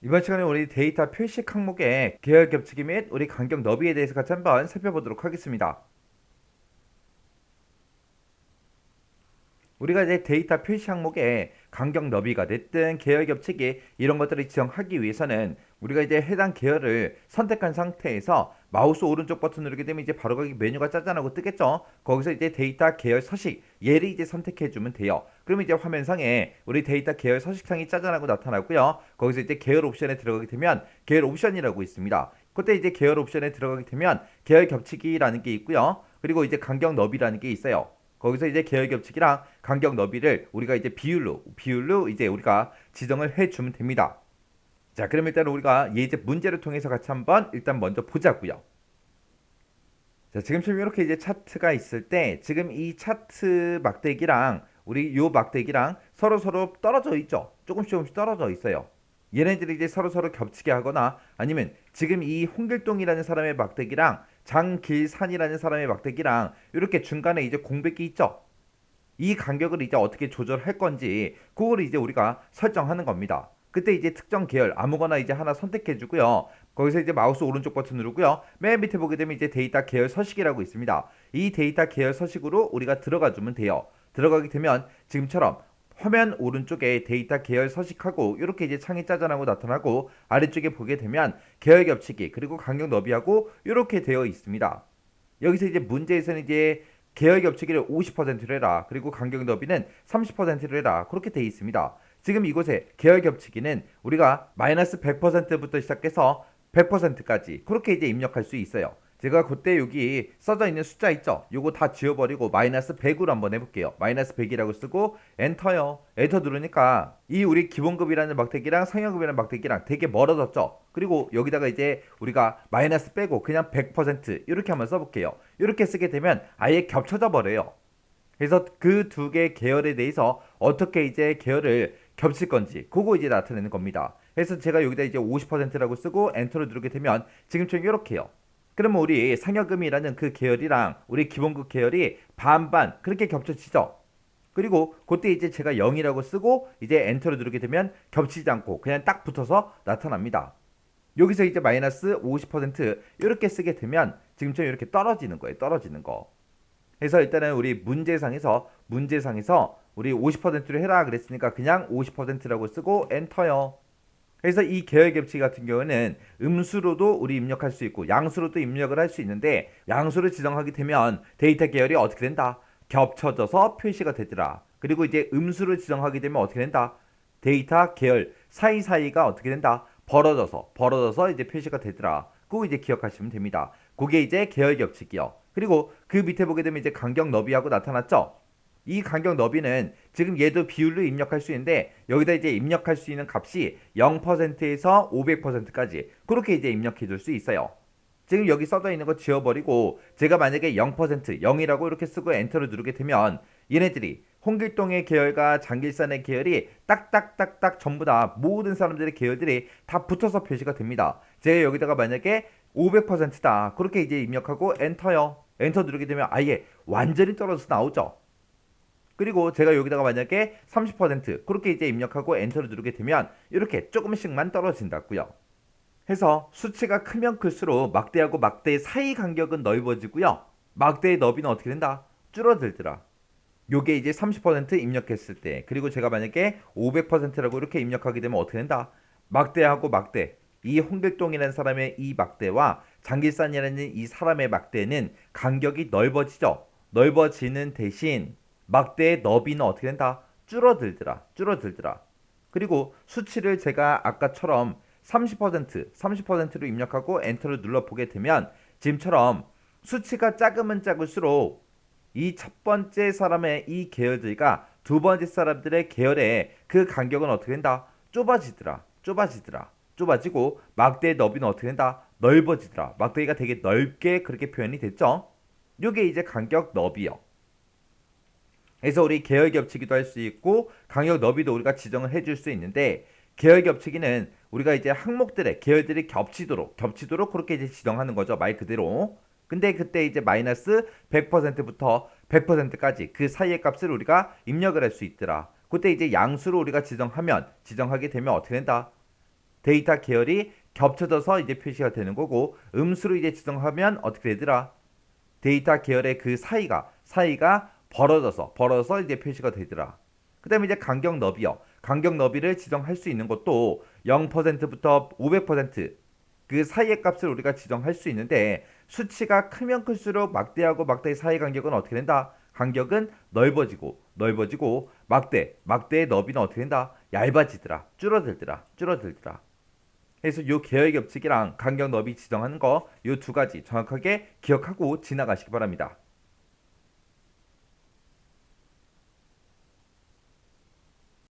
이번 시간에 우리 데이터 표식 항목의 계열 겹치기 및 우리 간격 너비에 대해서 같이 한번 살펴보도록 하겠습니다. 우리가 이제 데이터 표시 항목에 간격 너비가 됐든 계열 겹치기 이런 것들을 지정하기 위해서는 우리가 이제 해당 계열을 선택한 상태에서 마우스 오른쪽 버튼 누르게 되면 이제 바로 거기 메뉴가 짜잔하고 뜨겠죠. 거기서 이제 데이터 계열 서식 얘를 이제 선택해 주면 돼요. 그러면 이제 화면상에 우리 데이터 계열 서식창이 짜잔하고 나타나고요. 거기서 이제 계열 옵션에 들어가게 되면 계열 옵션이라고 있습니다. 그때 이제 계열 옵션에 들어가게 되면 계열 겹치기라는 게 있고요. 그리고 이제 간격 너비라는 게 있어요. 거기서 이제 계열 겹치기랑 간격 너비를 우리가 이제 비율로 비율로 이제 우리가 지정을 해 주면 됩니다. 자, 그럼 일단 우리가 예제 문제를 통해서 같이 한번 일단 먼저 보자고요. 자, 지금처럼 이렇게 이제 차트가 있을 때 지금 이 차트 막대기랑 우리 요 막대기랑 서로 서로 떨어져 있죠. 조금씩 조금씩 떨어져 있어요. 얘네들이 이제 서로 서로 겹치게 하거나 아니면 지금 이 홍길동이라는 사람의 막대기랑 장길산이라는 사람의 막대기랑 이렇게 중간에 이제 공백이 있죠. 이 간격을 이제 어떻게 조절할 건지 그걸 이제 우리가 설정하는 겁니다. 그때 이제 특정 계열 아무거나 이제 하나 선택해 주고요. 거기서 이제 마우스 오른쪽 버튼 누르고요. 맨 밑에 보게 되면 이제 데이터 계열 서식이라고 있습니다. 이 데이터 계열 서식으로 우리가 들어가 주면 돼요. 들어가게 되면 지금처럼 화면 오른쪽에 데이터 계열 서식하고 이렇게 이제 창이 짜잔하고 나타나고 아래쪽에 보게 되면 계열 겹치기 그리고 간격 너비하고 이렇게 되어 있습니다. 여기서 이제 문제에서는 이제 계열 겹치기를 50%로 해라. 그리고 간격 너비는 30%로 해라. 그렇게 되어 있습니다. 지금 이곳에 계열 겹치기는 우리가 마이너스 100%부터 시작해서 100%까지 그렇게 이제 입력할 수 있어요. 제가 그때 여기 써져 있는 숫자 있죠? 요거 다 지워버리고 마이너스 100으로 한번 해볼게요. 마이너스 100이라고 쓰고 엔터요. 엔터 누르니까 이 우리 기본급이라는 막대기랑 상여급이라는 막대기랑 되게 멀어졌죠? 그리고 여기다가 이제 우리가 마이너스 빼고 그냥 100% 이렇게 한번 써볼게요. 이렇게 쓰게 되면 아예 겹쳐져 버려요. 그래서 그 두개 계열에 대해서 어떻게 이제 계열을 겹칠 건지 그거 이제 나타내는 겁니다. 그래서 제가 여기다 이제 50%라고 쓰고 엔터를 누르게 되면 지금처럼 이렇게요. 그러면 우리 상여금이라는 그 계열이랑 우리 기본급 계열이 반반 그렇게 겹쳐지죠. 그리고 그때 이제 제가 0이라고 쓰고 이제 엔터를 누르게 되면 겹치지 않고 그냥 딱 붙어서 나타납니다. 여기서 이제 마이너스 50% 이렇게 쓰게 되면 지금처럼 이렇게 떨어지는 거예요. 떨어지는 거. 그래서 일단은 우리 문제상에서 문제상에서 우리 50%로 해라 그랬으니까 그냥 50%라고 쓰고 엔터요. 그래서 이 계열 겹치기 같은 경우는 음수로도 우리 입력할 수 있고 양수로도 입력을 할 수 있는데 양수를 지정하게 되면 데이터 계열이 어떻게 된다? 겹쳐져서 표시가 되더라. 그리고 이제 음수를 지정하게 되면 어떻게 된다? 데이터 계열 사이사이가 어떻게 된다? 벌어져서 벌어져서 이제 표시가 되더라. 그거 이제 기억하시면 됩니다. 그게 이제 계열 겹치기요. 그리고 그 밑에 보게 되면 이제 간격 너비하고 나타났죠? 이 간격 너비는 지금 얘도 비율로 입력할 수 있는데 여기다 이제 입력할 수 있는 값이 0%에서 500%까지 그렇게 이제 입력해 줄 수 있어요. 지금 여기 써져 있는 거 지워버리고 제가 만약에 0% 0이라고 이렇게 쓰고 엔터를 누르게 되면 얘네들이 홍길동의 계열과 장길산의 계열이 딱딱딱딱 전부 다 모든 사람들의 계열들이 다 붙어서 표시가 됩니다. 제가 여기다가 만약에 500%다 그렇게 이제 입력하고 엔터요. 엔터 누르게 되면 아예 완전히 떨어져서 나오죠. 그리고 제가 여기다가 만약에 30% 그렇게 이제 입력하고 엔터를 누르게 되면 이렇게 조금씩만 떨어진다고요. 해서 수치가 크면 클수록 막대하고 막대 사이 간격은 넓어지고요. 막대의 너비는 어떻게 된다? 줄어들더라. 요게 이제 30% 입력했을 때 그리고 제가 만약에 500%라고 이렇게 입력하게 되면 어떻게 된다? 막대하고 막대 이 홍길동이라는 사람의 이 막대와 장길산이라는 이 사람의 막대는 간격이 넓어지죠. 넓어지는 대신 막대의 너비는 어떻게 된다? 줄어들더라. 줄어들더라. 그리고 수치를 제가 아까처럼 30% 30%로 입력하고 엔터를 눌러 보게 되면 지금처럼 수치가 작으면 작을수록 이 첫 번째 사람의 이 계열들과 두 번째 사람들의 계열의 그 간격은 어떻게 된다? 좁아지더라. 좁아지더라. 좁아지고 막대의 너비는 어떻게 된다? 넓어지더라. 막대기가 되게 넓게 그렇게 표현이 됐죠. 요게 이제 간격 너비요. 그래서 우리 계열 겹치기도 할 수 있고 간격 너비도 우리가 지정을 해줄 수 있는데 계열 겹치기는 우리가 이제 항목들의 계열들이 겹치도록 겹치도록 그렇게 이제 지정하는 거죠 말 그대로. 근데 그때 이제 마이너스 100%부터 100%까지 그 사이의 값을 우리가 입력을 할 수 있더라. 그때 이제 양수로 우리가 지정하면 지정하게 되면 어떻게 된다? 데이터 계열이 겹쳐져서 이제 표시가 되는 거고 음수로 이제 지정하면 어떻게 되더라? 데이터 계열의 그 사이가 사이가 벌어져서 벌어서 이제 표시가 되더라. 그 다음에 이제 간격 너비요. 간격 너비를 지정할 수 있는 것도 0%부터 500%그 사이의 값을 우리가 지정할 수 있는데 수치가 크면 클수록 막대하고 막대의 사이 간격은 어떻게 된다? 간격은 넓어지고 넓어지고 막대 막대의 너비는 어떻게 된다? 얇아지더라. 줄어들더라. 줄어들더라. 그래서 요 계열 겹치기랑 간격 너비 지정하는 거 요 두 가지 정확하게 기억하고 지나가시기 바랍니다.